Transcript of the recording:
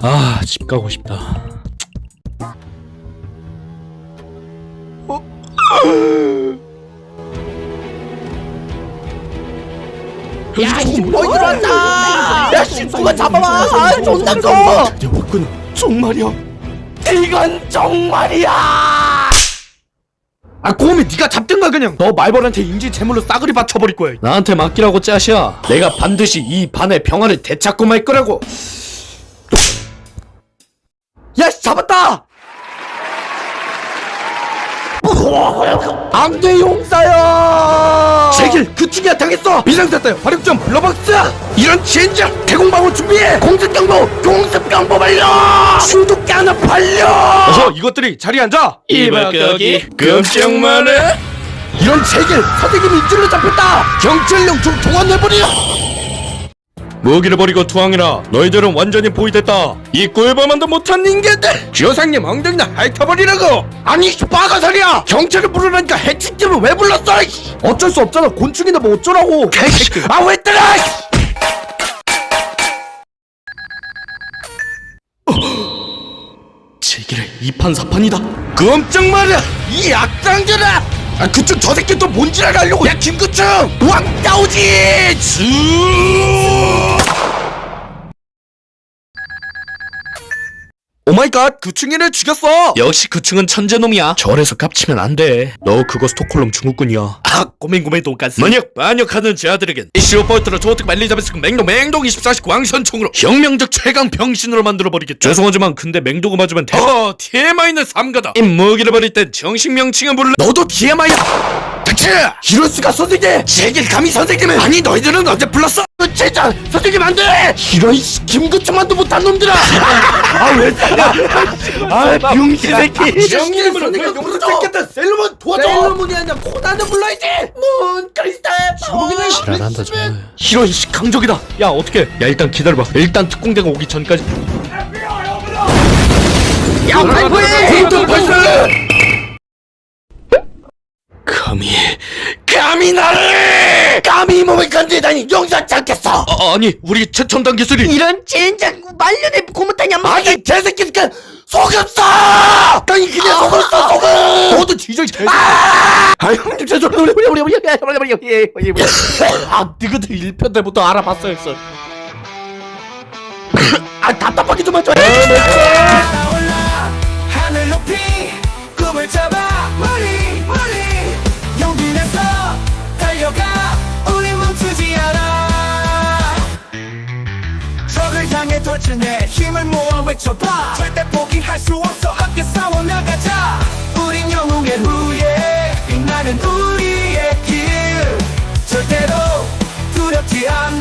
아, 집 가고 싶다. 야씨 뭐 들어왔다 야 씨 누가 잡아봐 아 존나 커 왔구나. 정말이야. 이건 정말이야 아, 고음이 네가 잡든가 그냥. 너 말벌한테 인지 제물로 싸그리 받쳐버릴 거야. 나한테 맡기라고 짜시야. 내가 반드시 이 반의 평화를 되찾고 말 거라고. 야씨 잡았다 안돼 용사야. 제길 그 팀이야 당했어. 비상사태 화력점 블러박스. 이런 젠장 대공방어 준비해. 공습경보 공습경보 발려. 중독기 하나 발려. 어서 이것들이 자리에 앉아. 이발가기 끔찍만해 이런 제길 선생님이 이줄로 잡혔다. 경찰령 좀 동원해버려. 무기를 버리고 투항이라. 너희들은 완전히 포위됐다. 이 꿀밤만도 못한 인간들! 지효상님 엉덩이나 핥아버리라고! 아니 빠가살이야! 경찰을 부르라니까 해치팀을 왜 불렀어 이씨. 어쩔 수 없잖아. 곤충이나 뭐 어쩌라고. 아왜 때려 이씨. 제기를 이판사판이다. 끔찍 말이야! 이 악당들아! 아 그쪽 저 새끼 또 뭔지를 알려고 야 김구충 왕따오지! 주 오마이갓 그 충이를 죽였어. 역시 그 충은 천재놈이야. 절에서 깝치면 안 돼 너 그거 스톡홀름 중국군이야. 아 고민 고민 돈가스. 만약 반역하는 자들에겐 이슈퍼트로 조특 말리자베스 맹독 맹독 24식 왕선총으로 혁명적 최강 병신으로 만들어버리겠다 죄송하지만 근데 맹독을 맞으면 대... 어 TMI는 삼가다. 이 무기를 버릴 땐 정식 명칭은 몰라. 너도 TMI야 이럴 수가 선생님! 제길 감히 선생님을 아니 너희들은 어제 불렀어? 진짜 선생님 안 돼! 이런 씨, 김구충만도 못한 놈들아! 아왜 아 병신 새끼! 정의를 선생님 불러줘. 새끼다. 셀로몬 도와줘! 셀러문이 아니라 코난을 불러야지! 문 크리스탈! 지랄한다 정말 이런 씨 강적이다! 야 어떻게 야 일단 기다려봐. 일단 특공대가 오기 전까지 야 발포해 감히. 감히 나를! 감히 몸을 건드다니 용서치 않겠어! 아, 아니 우리 최첨단 기술이 이런 젠장 말년에 안 아니 개새끼니까 속였어! 아니 그냥 속였어 속어 모두 뒤져 아! 형님 죄송해요 아 너희들 1편 때부터 알아봤어요 했어 아 답답하게 좀 하죠 자신의 힘을 모아 외쳐봐. 절대 포기할 수 없어. 함께 싸워나가자. 우린 영웅의 후예 빛나는 우리의 길. 절대로 두렵지 않아.